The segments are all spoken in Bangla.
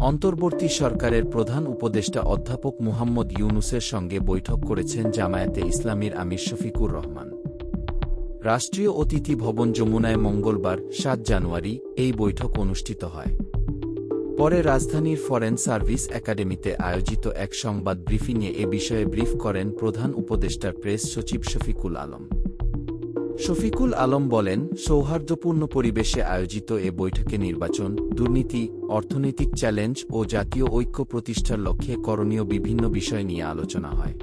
অন্তর্বর্তী সরকারের প্রধান উপদেষ্টা অধ্যাপক মুহাম্মদ ইউনুসের সঙ্গে বৈঠক করেছেন জামায়াতে ইসলামীর আমির শফিকুর রহমান। রাষ্ট্রীয় অতিথি ভবন যমুনায় মঙ্গলবার, সাত জানুয়ারি, এই বৈঠক অনুষ্ঠিত হয়। পরে রাজধানীর ফরেন সার্ভিস একাডেমিতে আয়োজিত এক সংবাদ ব্রিফিংয়ে এ বিষয়ে ব্রিফ করেন প্রধান উপদেষ্টার প্রেস সচিব শফিকুল আলম। শফিকুল আলম বলেন, সৌহার্দ্যপূর্ণ পরিবেশে আয়োজিত এ বৈঠকে নির্বাচন, দুর্নীতি, অর্থনৈতিক চ্যালেঞ্জ ও জাতীয় ঐক্য প্রতিষ্ঠার লক্ষ্যে করণীয় বিভিন্ন বিষয় নিয়ে আলোচনা হয়।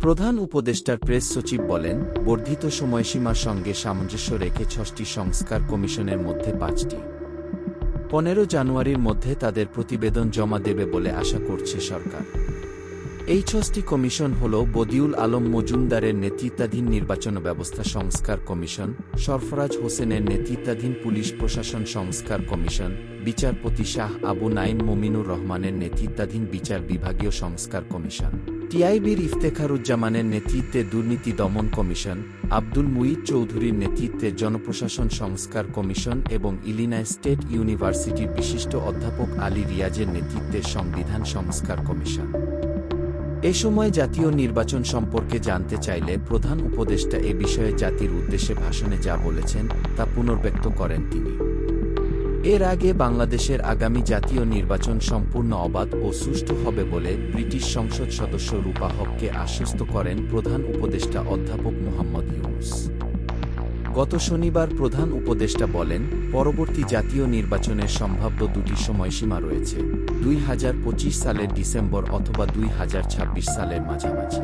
প্রধান উপদেষ্টার প্রেস সচিব বলেন, বর্ধিত সময়সীমার সঙ্গে সামঞ্জস্য রেখে ছটি সংস্কার কমিশনের মধ্যে পাঁচটি। পনেরো জানুয়ারির মধ্যে তাদের প্রতিবেদন জমা দেবে বলে আশা করছে সরকার। এই ছটি কমিশন হল বদিউল আলম মজুমদারের নেতৃত্বাধীন নির্বাচন ব্যবস্থা সংস্কার কমিশন, সরফরাজ হোসেনের নেতৃত্বাধীন পুলিশ প্রশাসন সংস্কার কমিশন, বিচারপতি শাহ আবু নাইম মমিনুর রহমানের নেতৃত্বাধীন বিচার বিভাগীয় সংস্কার কমিশন, টিআইবির ইফতেখারুজ্জামানের নেতৃত্বে দুর্নীতি দমন কমিশন, আব্দুল মুইদ চৌধুরীর নেতৃত্বে জনপ্রশাসন সংস্কার কমিশন এবং ইলিনা স্টেট ইউনিভার্সিটির বিশিষ্ট অধ্যাপক আলী রিয়াজের নেতৃত্বে সংবিধান সংস্কার কমিশন। এ সময় জাতীয় নির্বাচন সম্পর্কে জানতে চাইলে প্রধান উপদেষ্টা এ বিষয়ে জাতির উদ্দেশ্যে ভাষণে যা বলেছেন, তা পুনর্ব্যক্ত করেন তিনি। এর আগে বাংলাদেশের আগামী জাতীয় নির্বাচন সম্পূর্ণ অবাধ ও সুষ্ঠু হবে বলে ব্রিটিশ সংসদ সদস্য রূপা হককে আশ্বস্ত করেন প্রধান উপদেষ্টা অধ্যাপক মোহাম্মদ ইউনুস। গত শনিবার প্রধান উপদেষ্টা বলেন, পরবর্তী জাতীয় নির্বাচনের সম্ভাব্য দুটি সময়সীমা রয়েছে, দুই হাজার পঁচিশ সালের ডিসেম্বর অথবা দুই হাজার ছাব্বিশ সালের মাঝামাঝি।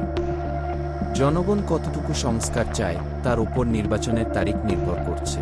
জনগণ কতটুকু সংস্কার চায়, তার উপর নির্বাচনের তারিখ নির্ভর করছে।